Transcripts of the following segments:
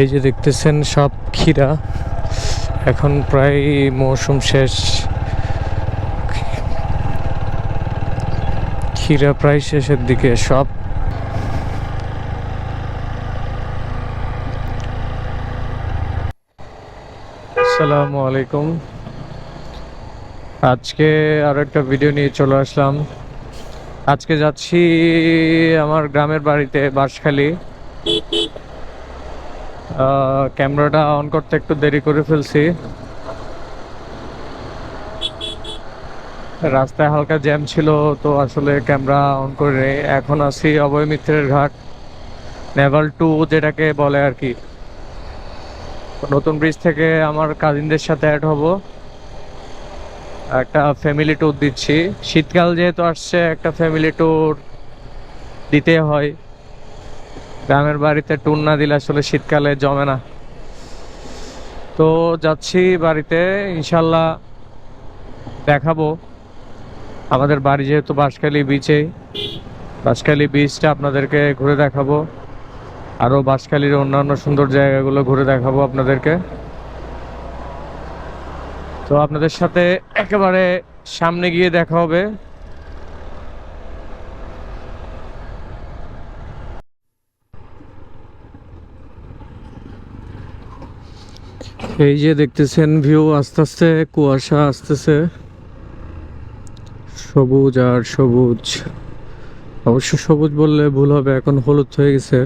এই যে দেখতেছেন সব ক্ষীরা। এখন প্রায় মৌসুম শেষ। ক্ষীরা প্রায় শেষের দিকে, সব। আসসালামু আলাইকুম। আজকে আর একটা ভিডিও নিয়ে চলে আসলাম। আজকে যাচ্ছি আমার গ্রামের বাড়িতে, বাঁশখালী। ক্যামেরাটা অন করতে একটু দেরি করে ফেলছি। রাস্তায় হালকা জ্যাম ছিল, তো আসলে ক্যামেরা অন করে এখন আছি অভয় মিত্রের ঘাট। নেভাল টু যেটাকে বলে আর কি। নতুন ব্রিজ থেকে আমার কাজিনদের সাথে অ্যাড হব। একটা ফ্যামিলি ট্যুর দিচ্ছি। শীতকাল যেহেতু আসছে, একটা ফ্যামিলি ট্যুর দিতে হয়। গ্রামের বাড়িতে ট্যুর না দিলে আসলে শীতকালে জমে না। তো যাচ্ছি বাড়িতে, ইনশাল্লাহ দেখাবো। আমাদের বাড়ি যেহেতু বাঁশখালী বিচে বাঁশখালী বিচটা আপনাদেরকে ঘুরে দেখাবো। আরও বাঁশখালীর অন্যান্য সুন্দর জায়গাগুলো ঘুরে দেখাবো আপনাদেরকে। তো আপনাদের সাথে একেবারে সামনে গিয়ে দেখা হবে। এই যে দেখতেছেন ভিউ আস্তে আস্তে, কুয়াশা আসতেছে। সবুজ আর সবুজ। অবশ্য সবুজ বললে ভুল হবে, এখন হলুদ হয়ে গেছে।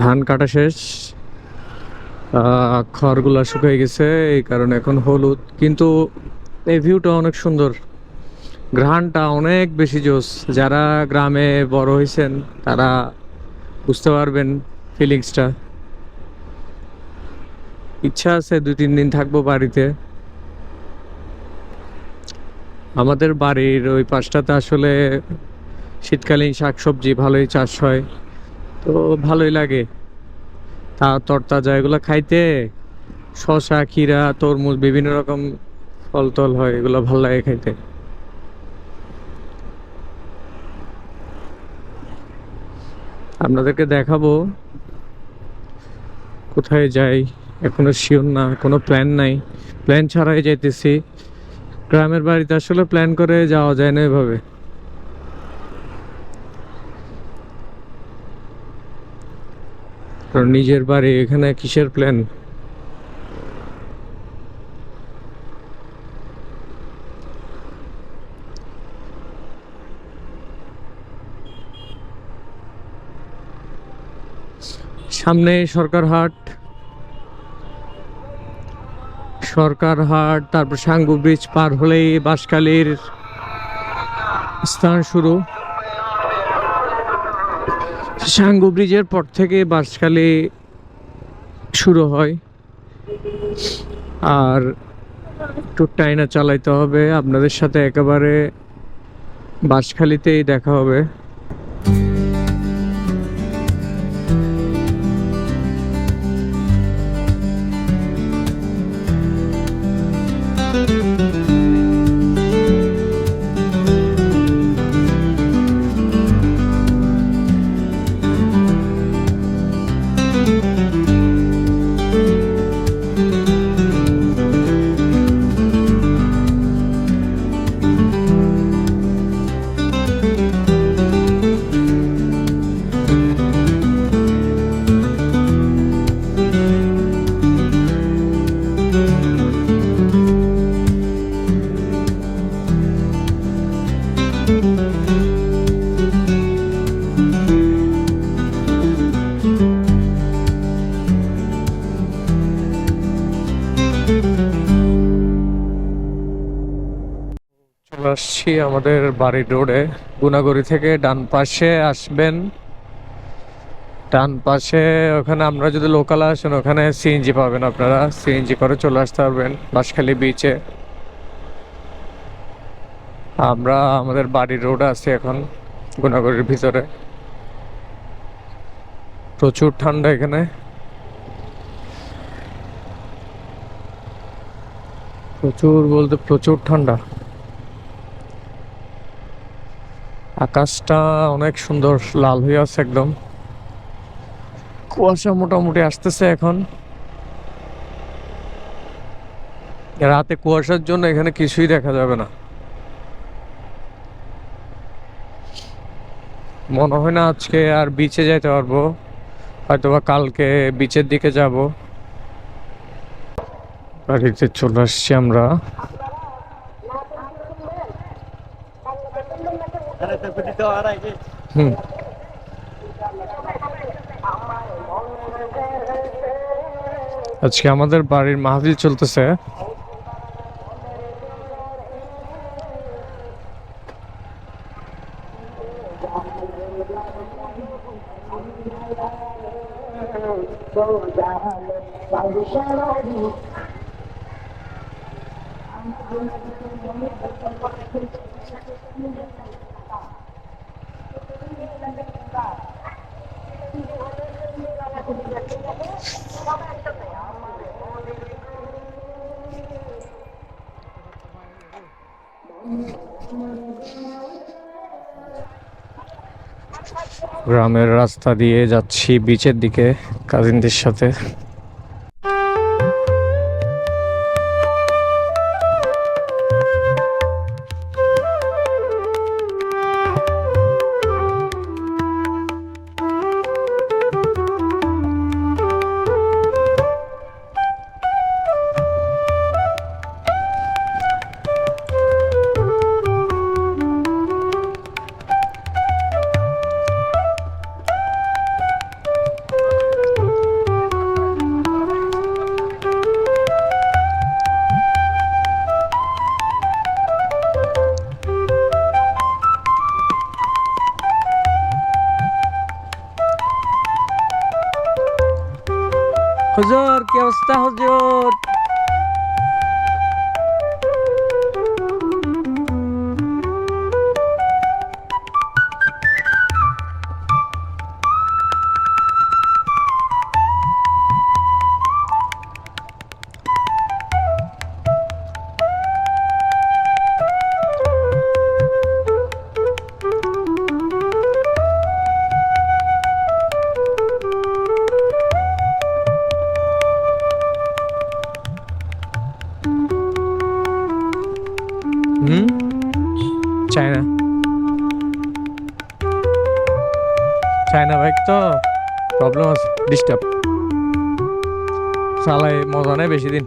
ধান কাটা শেষ। খড়গুলা শুকিয়ে গেছে, এই কারণে এখন হলুদ। কিন্তু এই ভিউটা অনেক সুন্দর। ঘ্রাণটা অনেক বেশি জোস। যারা গ্রামে বড় হয়েছেন, তারা বুঝতে পারবেন ফিলিংসটা ইচ্ছা আছে দুই, তিন দিন থাকব বাড়িতে। আমাদের বাড়ির ওই পাশটাতে আসলে শীতকালীন শাকসবজি ভালোই চাষ হয়, তো ভালোই লাগে। তা তরতাজা এগুলো খাইতে শসা, ক্ষীরা, তরমুজ, বিভিন্ন রকম ফল টল হয়, এগুলো ভালো লাগে খাইতে। আপনাদেরকে দেখাবো কোথায় যাই। এখনও শিওর না, কোনো প্ল্যান নাই। প্ল্যান ছাড়াই যাইতেছি। গ্রামের বাড়িতে আসলে প্ল্যান করে যাওয়া যায় না এভাবে। নিজের বাড়ি এখানে কিসের প্ল্যান সামনে সরকার হাট। সরকার হাট, তারপর সাঙ্গু ব্রিজ পার হলেই বাঁশখালীর স্থান শুরু। সাঙ্গু ব্রিজের পর থেকে বাঁশখালী শুরু হয়। আর একটু টাইনা চালাইতে হবে, আপনাদের সাথে একেবারে বাঁশখালীতেই দেখা হবে। আমাদের বাড়ির রোডে গুনাগড়ি থেকে ডান পাশে আসবেন। ডান পাশে ওখানে আমরা যদি লোকাল আসেন, ওখানে সিএনজি পাবেন আপনারা। সিএনজি করে চলে আসতে পারবেন বাঁশখালী বিচে আমরা আমাদের বাড়ির রোড আছি এখন গুনাগড়ির ভিতরে। প্রচুর ঠান্ডা এখানে। প্রচুর বলতে প্রচুর ঠান্ডা। আকাশটা অনেক সুন্দর, লাল হয়ে আছে একদম। কুয়াশা মোটামুটি আসতেছে এখন। রাতে কুয়াশার জন্য এখানে কিছুই দেখা যাবে না। মনে হয় না আজকে আর বিচে যাইতে পারব। হয়তোবা কালকে বিচের দিকে যাব। বাড়িতে চলে আসছি আমরা। আজকে আমাদের বাড়ির মাহফিল চলতেছে। গ্রামের রাস্তা দিয়ে যাচ্ছি বিচের দিকে কাজিনদের সাথে। কি অবস্থা প্রবলেম আছে ডিস্টার্ব সালাই মজা নেই বেশি দিন।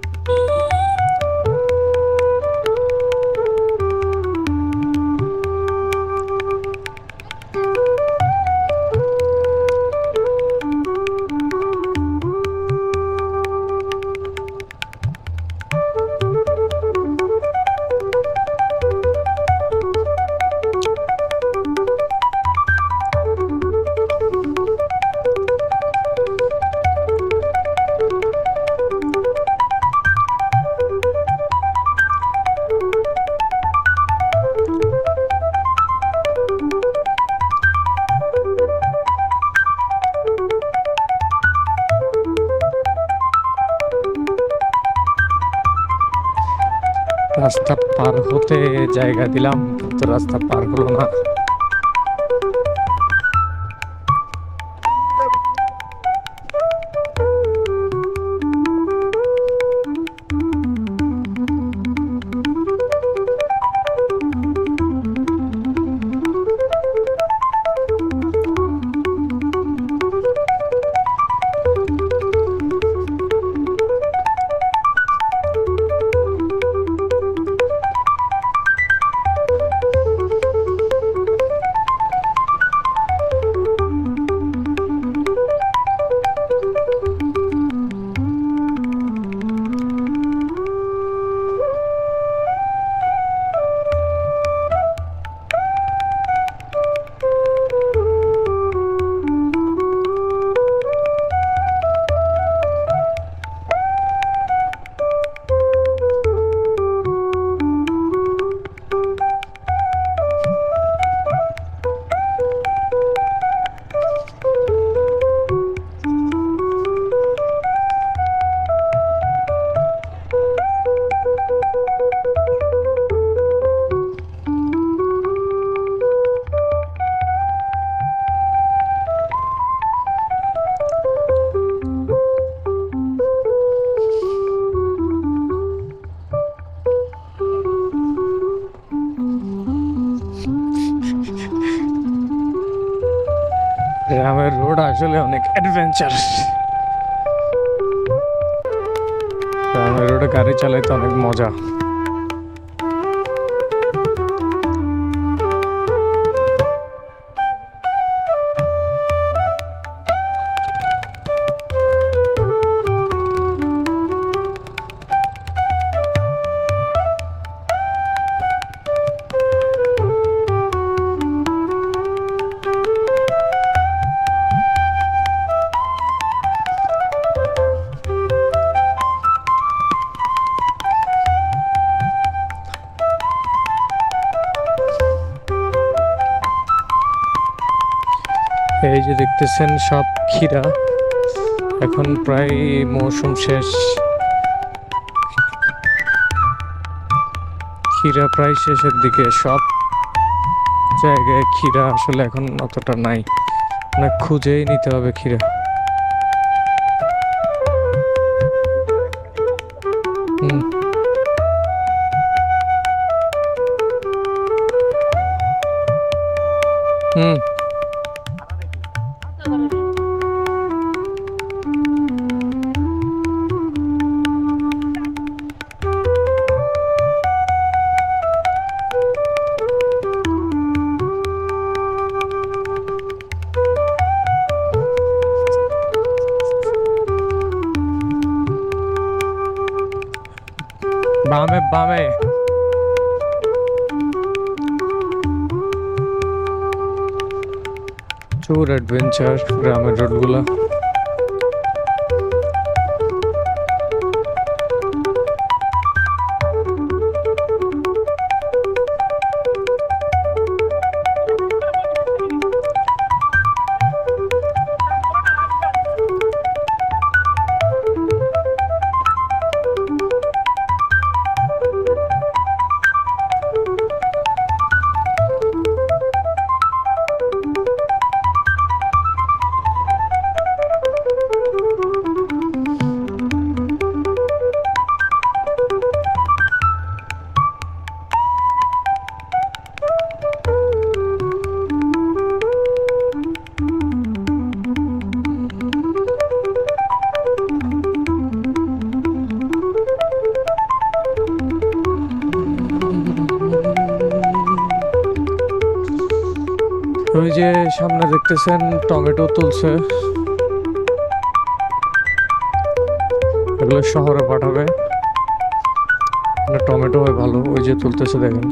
রাস্তা পার হতে জায়গা দিলাম তো রাস্তা পার হলো না। আসলে অনেক অ্যাডভেঞ্চার রোডে গাড়ি চালাইতে অনেক মজা। দেখতেছেন সব ক্ষীরা। এখন প্রায় মৌসুম শেষ। ক্ষীরা প্রায় শেষের দিকে। সব জায়গায় ক্ষীরা আসলে এখন অতটা নাই। না খুঁজেই নিতে হবে ক্ষীরা। হুম। হুম। বামে বামে। চোর অ্যাডভেঞ্চার গ্রামের রোডগুলো সামনে দেখতেছেন টমেটো তুলছে। এগুলো শহরে পাঠাবে। টমেটো হয় ভালো ওই যে তুলতেছে দেখেন।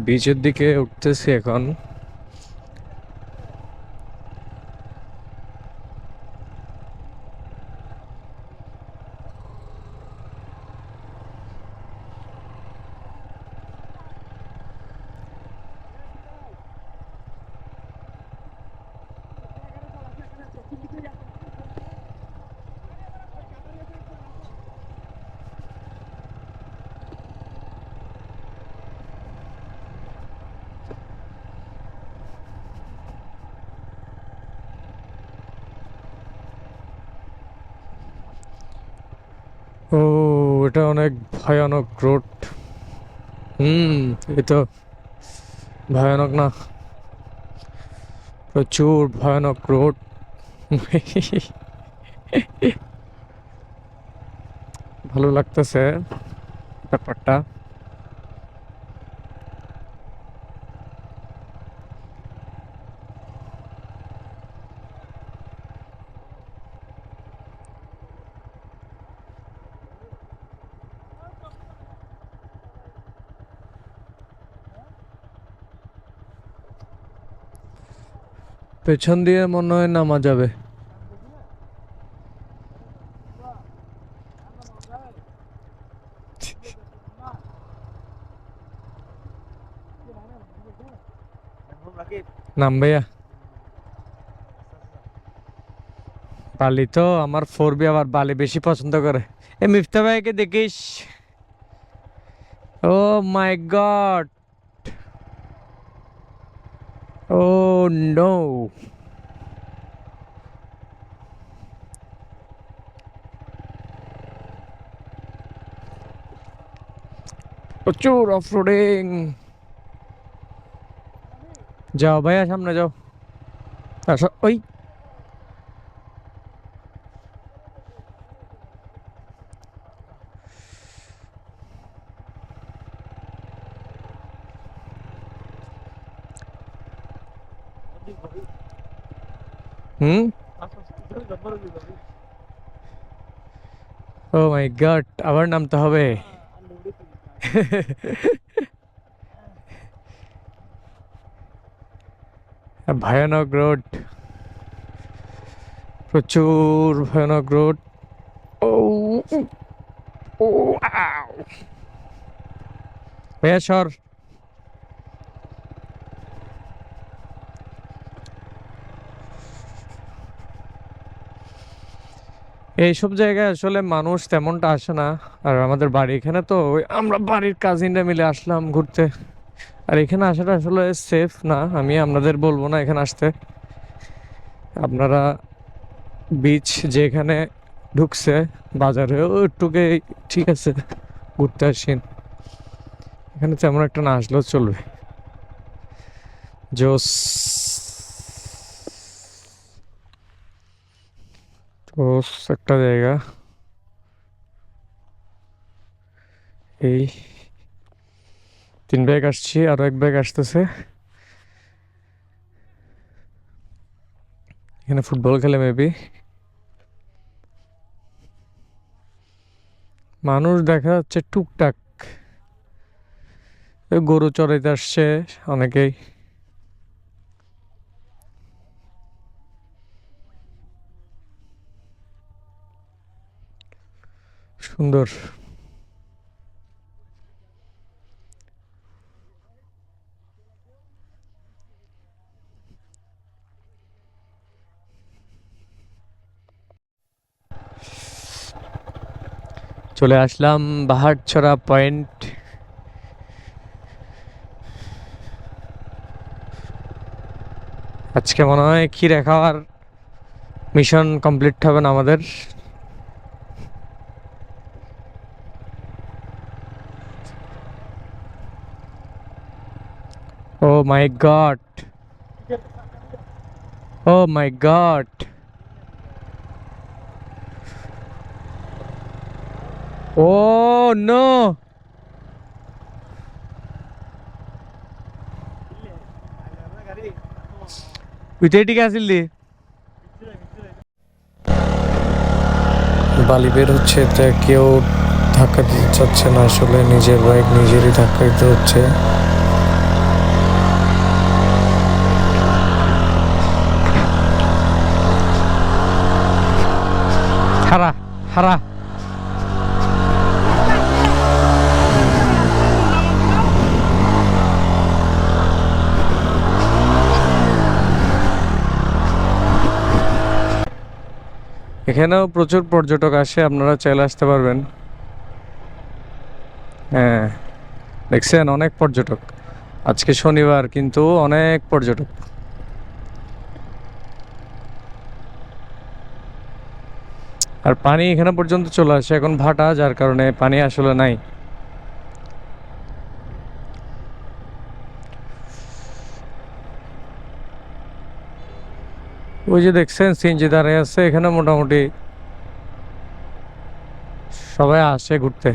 বিচের দিকে উঠতেছি এখন। ও এটা অনেক ভয়ানক রোড। হুম। তো ভয়ানক না। প্রচুর ভয়ানক রোড। ভালো লাগতেছে ব্যাপারটা। পেছন দিয়ে মনে হয় নামা যাবে। নাম ভাইয়া। বালি তো আমার ফোর বি আবার বালি বেশি পছন্দ করে। এ মিফতা ভাইকে দেখিস। Oh my god. Oh no প্রচুর অফরোডিং যাও ভাইয়া সামনে যাও আসো ওই ও মাই গড আবার নামতে হবে ভয়ানক রোড প্রচুর ভয়ানক রোড ও ও আউ ভাইয়া এইসব জায়গায় আসলে মানুষ তেমনটা আসে না। আর আমাদের বাড়ি এখানে তো আমরা বাড়ির কাজিনরা মিলে আসলাম ঘুরতে। আর এখানে আসাটা আসলে সেফ না, আমি আপনাদের বলব না এখানে আসতে। আপনারা বিচ যেখানে ঢুকছে বাজারে ওইটুকে ঠিক আছে, ঘুরতে আসেন। এখানে তেমন একটা না আসলেও চলবে। জোস। তো একটা জায়গা এই তিন ব্যাগ আসছি আরও এক ব্যাগ আসতেছে এখানে ফুটবল খেলে মেবি মানুষ দেখা যাচ্ছে টুকটাক গরু চড়াইতে আসছে অনেকেই সুন্দর। চলে আসলাম বাহারছড়া পয়েন্ট। আজকে মনে হয় ক্ষীরে খাওয়ার মিশন কমপ্লিট হবে না আমাদের। My god. Oh my god. Oh no. উইটেটিকে আসিলি বালি বের হচ্ছে তা কেউ ধাক্কা দিতে চাচ্ছে না, আসলে নিজের বাইক নিজেরই ধাক্কা দিতে হচ্ছে হারা এখানেও প্রচুর পর্যটক আসে, আপনারা চাইলে আসতে পারবেন। হ্যাঁ দেখছেন, অনেক পর্যটক। আজকে শনিবার, কিন্তু অনেক পর্যটক। আর পানি এখানে পর্যন্ত চলে আসে, এখন ভাটা, যার কারণে পানি আসলে নাই। ওই যে দেখছেন, সিএনজি দাঁড়িয়ে আছে, এখানে মোটামুটি সবাই আসে ঘুরতে।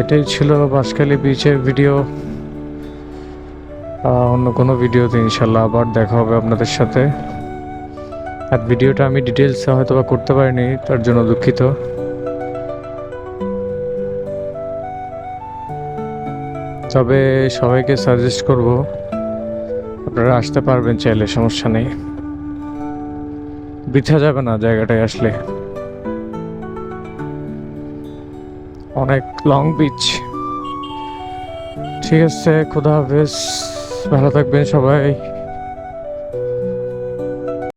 এটাই ছিল বাঁশখালী বিচের ভিডিও অন্য কোনো ভিডিওতে ইনশাল্লাহ আবার দেখা হবে আপনাদের সাথে। আর ভিডিওটা আমি ডিটেলসে হয়তো বা করতে পারিনি, তার জন্য দুঃখিত। তবে সবাইকে সাজেস্ট করব, আপনারা আসতে পারবেন চাইলে, সমস্যা নেই। বৃথা যাবে না জায়গাটায় আসলে। অনেক লং বিচ ঠিক আছে খোদা হাফেজ ভালো থাকবেন সবাই।